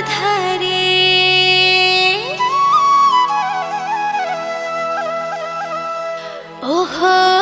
ধারে। ওহো।